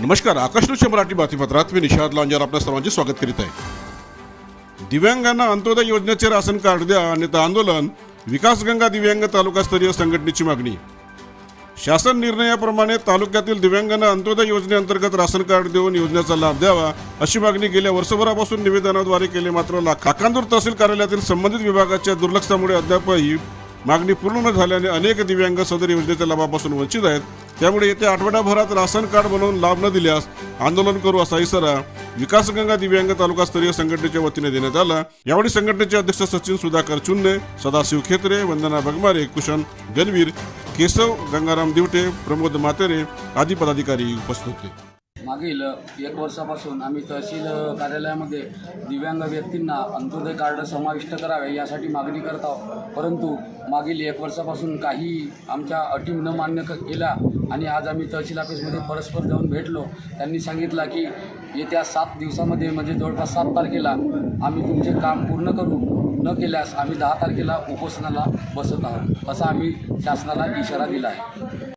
नमस्कार आकाशनुच्या मराठी बातमीपत्रात मी निषाद लांजार आपल्या सर्वांचे स्वागत करीत आहे. दिव्यांगांना अंत्योदय योजनेचे राशन कार्ड द्या अन्यथा आंदोलन विकासगंगा दिव्यांग तालुकास्तरीय संघटनेची मागणी. शासन निर्णयाप्रमाणे तालुक्यातील दिव्यांगांना अंत्योदय योजनेअंतर्गत राशन कार्ड देऊन योजनेचा लाभ द्यावा अशी मागणी गेल्या वर्षभरापासून निवेदनाद्वारे केली मात्र ला- काकांदूर तहसील कार्यालयातील संबंधित विभागाच्या दुर्लक्षामुळे अद्यापही मागणी पूर्ण न झाल्याने अनेक दिव्यांग सदर योजनेच्या लाभापासून वंचित आहेत. त्यामुळे येत्या आठवड्याभरात राशन कार्ड बनवून लाभ न दिल्यास आंदोलन करू असा इशारा विकासगंगा दिव्यांग तालुकास्तरीय संघटनेच्या वतीने देण्यात आला. यावेळी संघटनेचे अध्यक्ष सचिन सुधाकर चुन्ने सदाशिव खेत्रे वंदना बगमारे कुशन गणवीर केशव गंगाराम दिवटे प्रमोद मातेरे आदी पदाधिकारी उपस्थित होते. मागील एक वर्षापासून आम्ही तहसील कार्यालयामध्ये दिव्यांग व्यक्तींना अंत्योदय कार्ड समाविष्ट करावे यासाठी मागणी करत आहोत. परंतु मागील एक वर्षापासून काही आमच्या अटी न मान्य केल्या आणि आज आम्ही तहसील ऑफिसमध्ये परस्पर जाऊन भेटलो. त्यांनी सांगितलं की येत्या सात दिवसामध्ये म्हणजे जवळपास सात तारखेला आम्ही तुमचे काम पूर्ण करू. न केल्यास आम्ही दहा तारखेला उपोषणाला बसत आहोत असा आम्ही शासनाला इशारा दिला आहे.